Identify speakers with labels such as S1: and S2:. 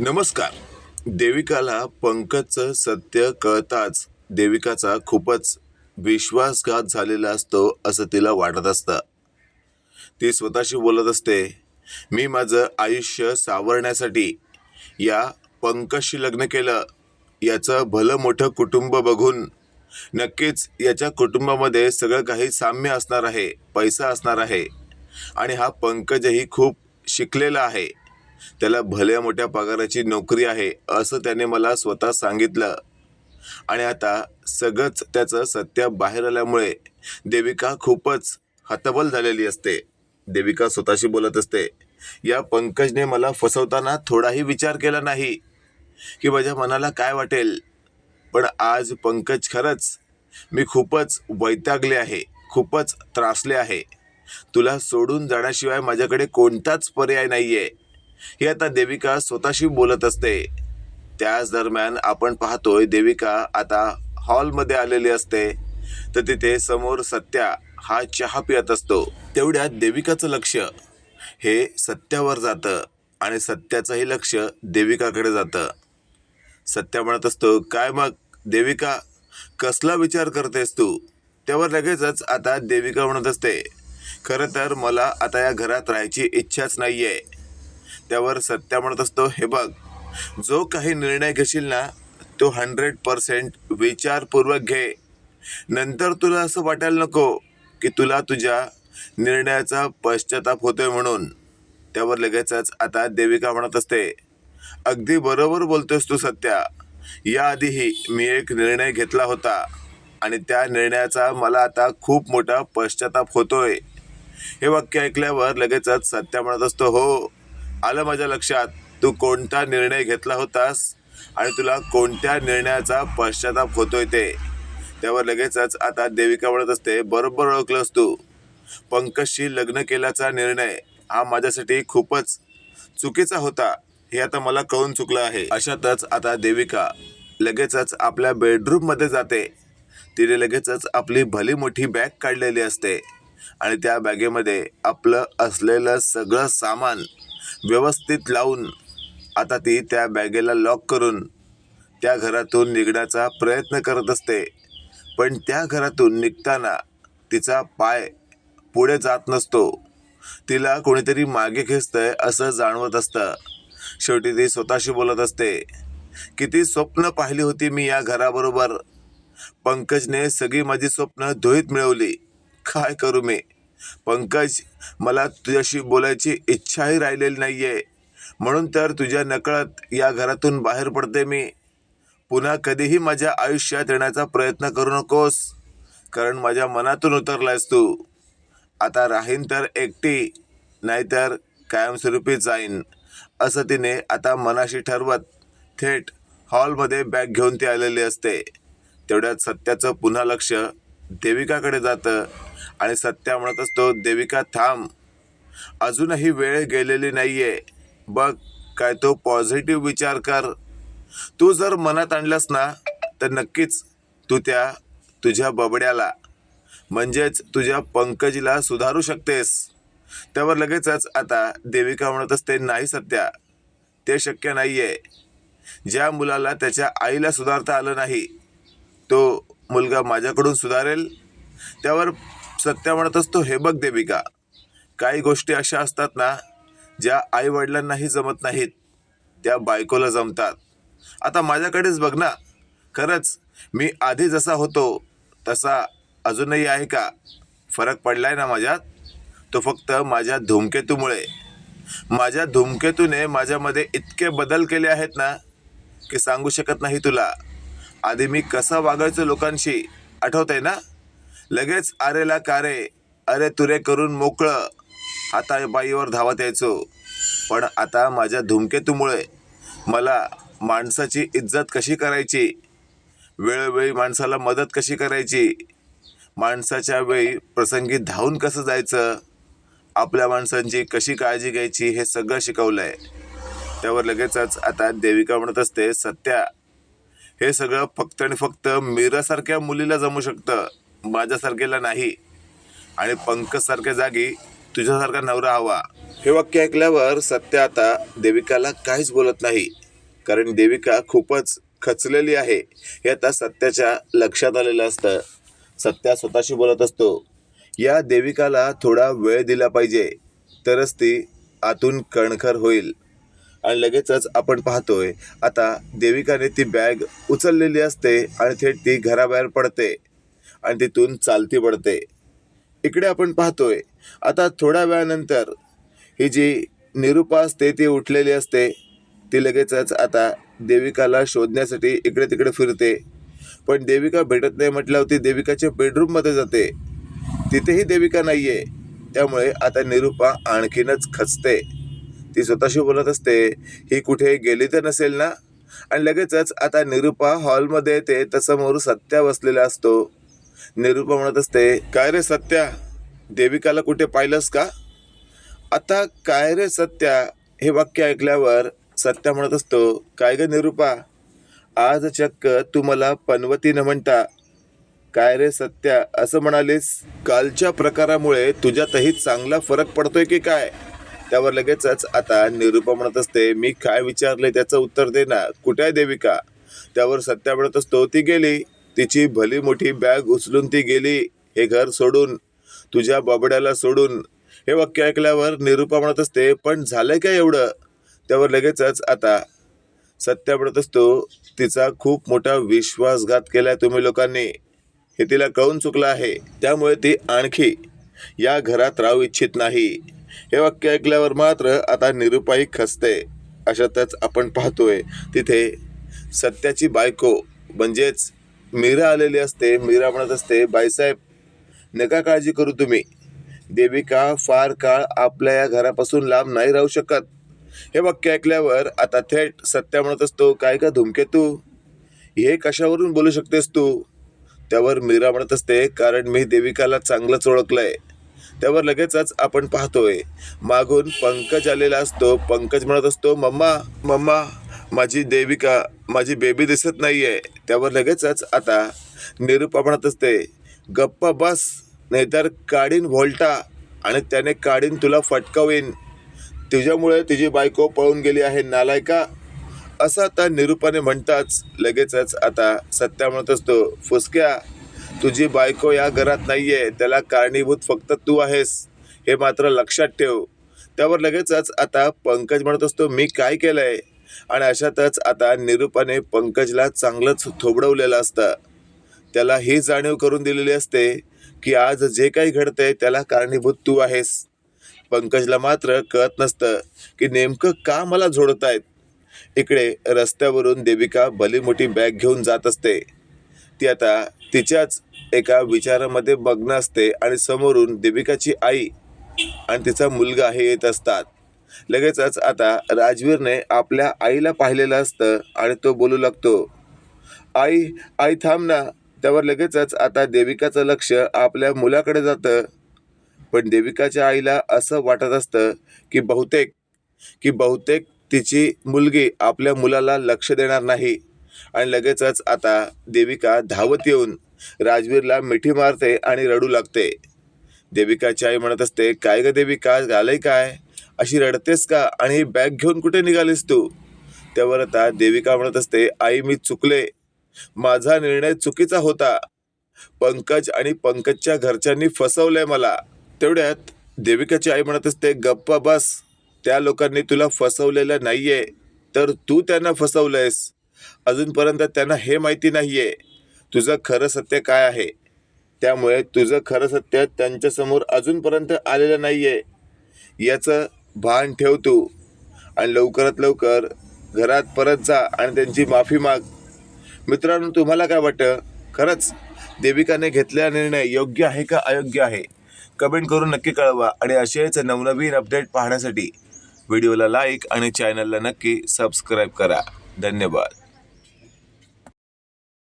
S1: नमस्कार. देविकाला पंकजचं सत्य कळताच देविकाचा खूपच विश्वासघात झालेला असतो असं तिला वाटत असतं. ती स्वतःशी बोलत असते मी माझं आयुष्य सावरण्यासाठी या पंकजशी लग्न केलं. याचं भलं मोठं कुटुंब बघून नक्कीच याच्या कुटुंबामध्ये सगळं काही साम्य असणार आहे पैसा असणार आहे. आणि हा पंकजही खूप शिकलेला आहे. त्याला भल्या मोठ्या पगाराची नोकरी आहे असं त्याने मला स्वतः सांगितलं. आणि आता सगळंच त्याचं सत्य बाहेर आल्यामुळे देविका खूपच हतबल झालेली असते. देविका स्वतःशी बोलत असते या पंकजने मला फसवताना थोडाही विचार केला नाही की माझ्या मनाला काय वाटेल? पण आज पंकज खरंच मी खूपच वैतागले आहे खूपच त्रासले आहे. तुला सोडून जाण्याशिवाय माझ्याकडे कोणताच पर्याय नाही आहे ही आता देविका स्वतःशी बोलत असते. त्याच दरम्यान आपण पाहतोय देविका आता हॉलमध्ये आलेली असते. तर तिथे समोर सत्या हा चहा पियत असतो. तेवढ्यात देविकाचं लक्ष हे सत्यावर जातं आणि सत्याचंही लक्ष देविकाकडे जातं. सत्या म्हणत असतो काय मग देविका कसला विचार करतेस तू? त्यावर लगेचच आता देविका म्हणत असते खरं तर मला आता या घरात राहायची इच्छाच नाही आहे त्यावर सत्या म्हणत असतो. हे बघ जो काही निर्णय घेशील ना तो हंड्रेड पर्सेंट विचारपूर्वक घे. नंतर तुला असं वाटायला नको की तुला तुझ्या निर्णयाचा पश्चाताप होतोय म्हणून. त्यावर लगेचच आता देविका म्हणत असते अगदी बरोबर बोलतोस तू सत्या. याआधीही मी एक निर्णय घेतला होता आणि त्या निर्णयाचा मला आता खूप मोठा पश्चाताप होतोय. हे वाक्य ऐकल्यावर लगेचच सत्या म्हणत असतो हो आलं माझ्या लक्षात. तू कोणता निर्णय घेतला होतास? आणि तुला कोणत्या निर्णयाचा पश्चाताप होतोय ते? त्यावर लगेचच आता देविका म्हणत असते बरोबर ओळखलंस तू. पंकजशी लग्न केल्याचा निर्णय हा माझ्यासाठी खूपच चुकीचा होता. हे आता मला कळून चुकलं आहे. अशातच आता देविका लगेचच आपल्या बेडरूममध्ये जाते. तिने लगेचच आपली भली मोठी बॅग काढलेली असते. आणि त्या बॅगेमध्ये आपलं असलेलं सगळं सामान व्यवस्थित लावून आता ती त्या बॅगेला लॉक करून त्या घरातून निघण्याचा प्रयत्न करत असते. पण त्या घरातून निघताना तिचा पाय पुढे जात नसतो. तिला कोणीतरी मागे खेचतंय असं जाणवत असतं. शेवटी ती स्वतःशी बोलत असते किती स्वप्न पाहिली होती मी या घराबरोबर. पंकजने सगळी माझी स्वप्न धुळीत मिळवली. काय करू मी? पंकज मला तुझ्याशी बोलायची इच्छाही राहिलेली नाही आहे म्हणून तर तुझ्या नकळत या घरातून बाहेर पडते मी. पुन्हा कधीही माझ्या आयुष्यात येण्याचा प्रयत्न करू नकोस कारण माझ्या मनातून उतरलायस तू. आता राहीन तर एकटी नाहीतर कायमस्वरूपी जाईन असं तिने आता मनाशी ठरवत थेट हॉलमध्ये बॅग घेऊन ती आलेली असते. तेवढ्यात सत्याचं पुन्हा लक्ष देविकाकडे जातं आणि सत्या म्हणत असतो देविका थांब. अजूनही वेळ गेलेली नाही आहे बघ काय तो पॉझिटिव्ह विचार कर. तू जर मनात आणलास ना तर नक्कीच तू त्या तुझ्या बबड्याला म्हणजेच तुझ्या पंकजीला सुधारू शकतेस. त्यावर लगेचच आता देविका म्हणत असते नाही सत्या ते शक्य नाही आहे ज्या मुलाला त्याच्या आईला सुधारता आलं नाही तो मुलगा माझ्याकडून सुधारेल? त्यावर सत्या म्हणत असतो हे बघ देविका. काही गोष्टी अशा असतात ना ज्या आई वडिलांनाही जमत नाहीत. त्या बायकोला जमतात. आता माझ्याकडेच बघ ना. खरंच मी आधी जसा होतो तसा अजूनही आहे का? फरक पडला आहे ना माझ्यात? तो फक्त माझ्या धूमकेतूमुळे. माझ्या धूमकेतूने माझ्यामध्ये इतके बदल केले आहेत ना की सांगू शकत नाही तुला. आधी मी कसा वागायचो लोकांशी आठवतंय ना? लगेच आरेला कारे अरे तुरे करून मोकळं हाताबाईवर धावत यायचो. पण आता माझ्या धुमकेतूमुळे मला माणसाची इज्जत कशी करायची? वेळोवेळी माणसाला मदत कशी करायची? माणसाच्या वेळी प्रसंगी धावून कसं जायचं? आपल्या माणसांची कशी काळजी घ्यायची हे सगळं शिकवलं आहे त्यावर लगेचच आता देविका म्हणत असते सत्या हे सगळं फक्त आणि फक्त मीरासारख्या मुलीला जमू शकतं. माझ्यासारखेला नाही. आणि पंकजसारख्या जागी तुझ्यासारखा नवरा हवा. हे वाक्य ऐकल्यावर सत्य आता देविकाला काहीच बोलत नाही. कारण देविका खूपच खचलेली आहे. हे आता सत्याच्या लक्षात आलेलं असतं. सत्या स्वतःशी बोलत असतो. या देविकाला थोडा वेळ दिला पाहिजे. तरच ती आतून कणखर होईल. आणि लगेचच आपण पाहतोय. आता देविकाने ती बॅग उचललेली असते आणि थेट ती घराबाहेर पडते आणि तिथून चालती पडते. इकडे आपण पाहतोय. आता थोड्या वेळानंतर ही जी निरुपा असते ती उठलेली असते. ती लगेचच आता देविकाला शोधण्यासाठी इकडे तिकडे फिरते. पण देविका भेटत नाही म्हटल्यावर ती देविकाच्या बेडरूममध्ये जाते. तिथेही देविका नाहीये. त्यामुळे आता निरुपा आणखीनच खचते. ती स्वतःशी बोलत असते. ही कुठे गेली तर नसेल ना? आणि लगेचच आता निरुपा हॉलमध्ये येते तर समोर सत्या बसलेला असतो. निरुपा म्हणत असते काय रे सत्या? देविकाला कुठे पाहिलंस का? आता काय रे सत्या? हे वाक्य ऐकल्यावर सत्या म्हणत असतो काय ग निरुपा? आज चक्क तू मला पनवती न म्हणता काय रे सत्या असं म्हणालीस? कालच्या प्रकारामुळे तुझ्यातही चांगला फरक पडतोय की काय? त्यावर लगेचच आता निरुपा म्हणत असते मी काय विचारले त्याचं उत्तर दे ना. कुठे आहे देविका? त्यावर सत्या म्हणत असतो ती गेली. तिची भली मोठी बॅग उचलून ती गेली. हे घर सोडून तुझ्या बाबड्याला सोडून. हे वाक्य ऐकल्यावर निरुपा म्हणत असते पण झालंय काय एवढं? त्यावर लगेचच आता सत्या म्हणत असतो तिचा खूप मोठा विश्वासघात केलाय तुम्ही लोकांनी. हे तिला कळून चुकलं आहे. त्यामुळे ती आणखी या घरात राहू इच्छित नाही. हे वाक्य ऐकल्यावर मात्र आता निरुपाई खसते. अशातच आपण पाहतोय तिथे सत्याची बायको म्हणजेच मीरा आलेली असते. मीरा म्हणत असते बाईसाहेब नका काळजी करू तुम्ही. देविका फार काळ आपल्या या घरापासून लांब नाही राहू शकत. हे वाक्य ऐकल्यावर आता थेट सत्या म्हणत असतो काय का धुमकेतू हे कशावरून बोलू शकतेस तू? त्यावर मीरा म्हणत असते कारण मी देविकाला चांगलंच ओळखलंय. त्यावर लगेचच आपण पाहतोय. मागून पंकज आलेला असतो. पंकज म्हणत असतो मम्मा मम्मा माझी देविका माझी बेबी दिसत नाही आहे त्यावर लगेचच आता निरूपा म्हणत असते गप्पा बस नाहीतर काढीन व्होल्टा आणि त्याने काढीन तुला फटकावीन. तुझ्यामुळे तुझी बायको पळून गेली आहे नालायका असं आता निरुपाने म्हणताच लगेचच आता सत्या म्हणत असतो फुसक्या तुझी बायको या घरात नाही आहे त्याला कारणीभूत फक्त तू आहेस हे मात्र लक्षात ठेव. त्यावर लगेचच आता पंकज म्हणत असतो मी काय केलंय? आणि अशातच आता निरुपाने पंकजला चांगलंच थोबडवलेलं असतं. त्याला ही जाणीव करून दिलेली असते की आज जे काही घडतंय त्याला कारणीभूत तू आहेस. पंकजला मात्र कळत नसतं की नेमकं का मला झोडत आहेत इकडे रस्त्यावरून देविका भली मोठी बॅग घेऊन जात असते. ती आता तिच्याच एका विचारामध्ये मग्न असते आणि समोरून देविकाची आई आणि तिचा मुलगा हे येत असतात. लगेचच आता राजवीरने आपल्या आईला पाहिलेलं असतं आणि तो बोलू लागतो आई आई थांब ना. त्यावर लगेचच आता देविकाचं लक्ष आपल्या मुलाकडे जातं. पण देविकाच्या आईला असं वाटत असतं की बहुतेक की बहुतेक तिची मुलगी आपल्या मुलाला लक्ष देणार नाही. आणि लगेचच आता देविका धावत येऊन राजवीरला मिठी मारते आणि रडू लागते. देविकाची आई म्हणत असते काय ग देविका झालंय काय? अशी रडतेस का? आणि ही बॅग घेऊन कुठे निघालीस तू? त्यावर आता देविका म्हणत असते आई मी चुकले. माझा निर्णय चुकीचा होता. पंकज आणि पंकजच्या घरच्यांनी फसवलंय मला. तेवढ्यात देविकाची आई म्हणत असते गप्पा बस. त्या लोकांनी तुला फसवलेलं नाहीये. तर तू त्यांना फसवलंयस. अजूनपर्यंत त्यांना हे माहिती नाहीये. तुझं खरं सत्य काय आहे? त्यामुळे तुझं खरं सत्य त्यांच्यासमोर अजूनपर्यंत आलेलं नाही आहे याचं भान ठेव तू. आणि लवकरात लवकर घरात परत जा आणि त्यांची माफी माग. मित्रांनो तुम्हाला काय वाटतं? खरंच देविकाने घेतलेला निर्णय योग्य आहे का अयोग्य आहे? कमेंट करून नक्की कळवा आणि असेच नवनवीन अपडेट पाहण्यासाठी व्हिडिओला लाईक आणि चॅनलला नक्की सबस्क्राईब करा. धन्यवाद.